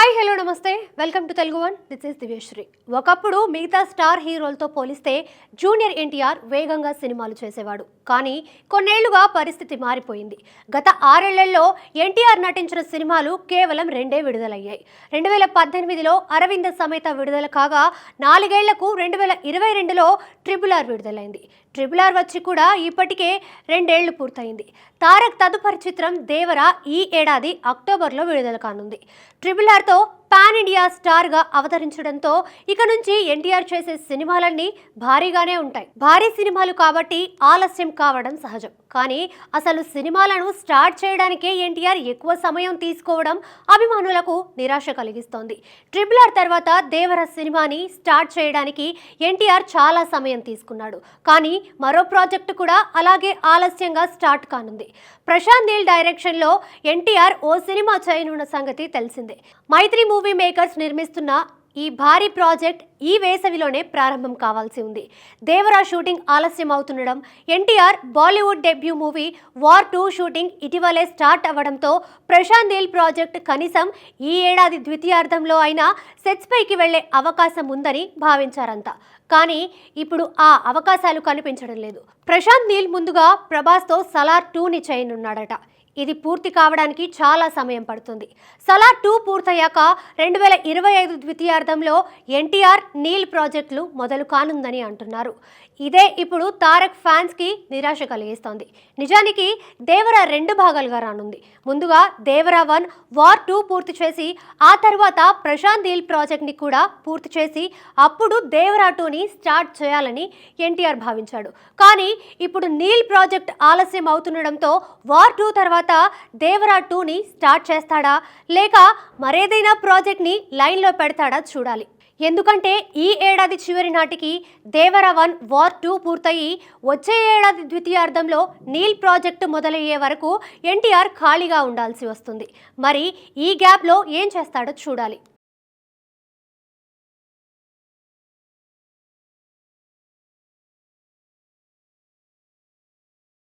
Hi hello namaste. Welcome to Telugu one. This is Divyasri. ఒకప్పుడు మిగతా star హీరోలతో పోలిస్తే జూనియర్ ఎన్టీఆర్ వేగంగా సినిమాలు చేసేవాడు. కానీ కొన్నేళ్ళుగా పరిస్థితి మారిపోయింది. గత ఆరేళ్ళలో ఎన్టీఆర్ నటించిన సినిమాలు కేవలం రెండే విడుదలయ్యాయి. రెండు వేల పద్దెనిమిదిలో అరవింద సమేత విడుదల కాగా నాలుగేళ్ళకు రెండు వేల ఇరవై రెండులో ట్రిపుల్ ఆర్ విడుదలైంది. ట్రిపుల్ ఆర్ వచ్చి కూడా ఇప్పటికే రెండేళ్ళు పూర్తయింది. తారక్ తదుపరి చిత్రం దేవర ఈ ఏడాది అక్టోబర్లో విడుదల కానుంది. ట్రిపుల్ ఆర్తో పాన్ ఇండియా స్టార్గా అవతరించడంతో ఇక నుంచి ఎన్టీఆర్ చేసే సినిమాలన్నీ భారీగానే ఉంటాయి. భారీ సినిమాలు కాబట్టి ఆలస్యం కావడం సహజం. కానీ అసలు సినిమాలను స్టార్ట్ చేయడానికే ఎన్టీఆర్ ఎక్కువ సమయం తీసుకోవడం అభిమానులకు నిరాశ కలిగిస్తోంది. ట్రిపుల్ ఆర్ తర్వాత దేవర సినిమాని స్టార్ట్ చేయడానికి ఎన్టీఆర్ చాలా సమయం తీసుకున్నాడు. కానీ మరో ప్రాజెక్టు కూడా అలాగే ఆలస్యంగా స్టార్ట్ కానుంది. ప్రశాంత్ నీల్ డైరెక్షన్లో ఎన్టీఆర్ ఓ సినిమా చేయనున్న సంగతి తెలిసిందే. మైత్రి మూవీ మేకర్స్ నిర్మిస్తున్న ఈ భారీ ప్రాజెక్ట్ ఈ వేసవిలోనే ప్రారంభం కావాల్సి ఉంది. దేవరా షూటింగ్ ఆలస్యం అవుతుండడం NTR Bollywood debut movie War two shooting ఇటీవలే స్టార్ట్ అవ్వడంతో ప్రశాంత్ నీల్ ప్రాజెక్ట్ కనీసం ఈ ఏడాది ద్వితీయార్థంలో అయినా సెట్స్ పైకి వెళ్ళే అవకాశం ఉందని భావించారంతా. కానీ ఇప్పుడు ఆ అవకాశాలు కనిపించడం లేదు. ప్రశాంత్ నీల్ ముందుగా ప్రభాస్తో సలార్ టూని చేయనున్నాడట. ఇది పూర్తి కావడానికి చాలా సమయం పడుతుంది. సలార్ టూ పూర్తయ్యాక రెండు వేల ఇరవై ఐదు ద్వితీయార్థంలో ఎన్టీఆర్ నీల్ ప్రాజెక్టులు మొదలు కానుందని అంటున్నారు. ఇదే ఇప్పుడు తారక్ ఫ్యాన్స్కి నిరాశ కలిగిస్తోంది. నిజానికి దేవరా రెండు భాగాలుగా రానుంది. ముందుగా దేవరా వన్ వార్ టూ పూర్తి చేసి ఆ తర్వాత ప్రశాంత్ నీల్ ప్రాజెక్ట్ని కూడా పూర్తి చేసి అప్పుడు దేవరా టూని స్టార్ట్ చేయాలని ఎన్టీఆర్ భావించాడు. కానీ ఇప్పుడు నీల్ ప్రాజెక్ట్ ఆలస్యం అవుతుండడంతో వార్ టూ తర్వాత దేవరా టూని స్టార్ట్ చేస్తాడా? లేక మరేదైనా ప్రాజెక్ట్ని లైన్లో పెడతాడా చూడాలి. ఎందుకంటే ఈ ఏడాది చివరి నాటికి దేవర వన్ వార్ టూ పూర్తయి వచ్చే ఏడాది ద్వితీయార్థంలో నీల్ ప్రాజెక్టు మొదలయ్యే వరకు ఎన్టీఆర్ ఖాళీగా ఉండాల్సి వస్తుంది. మరి ఈ గ్యాప్లో ఏం చేస్తాడో చూడాలి.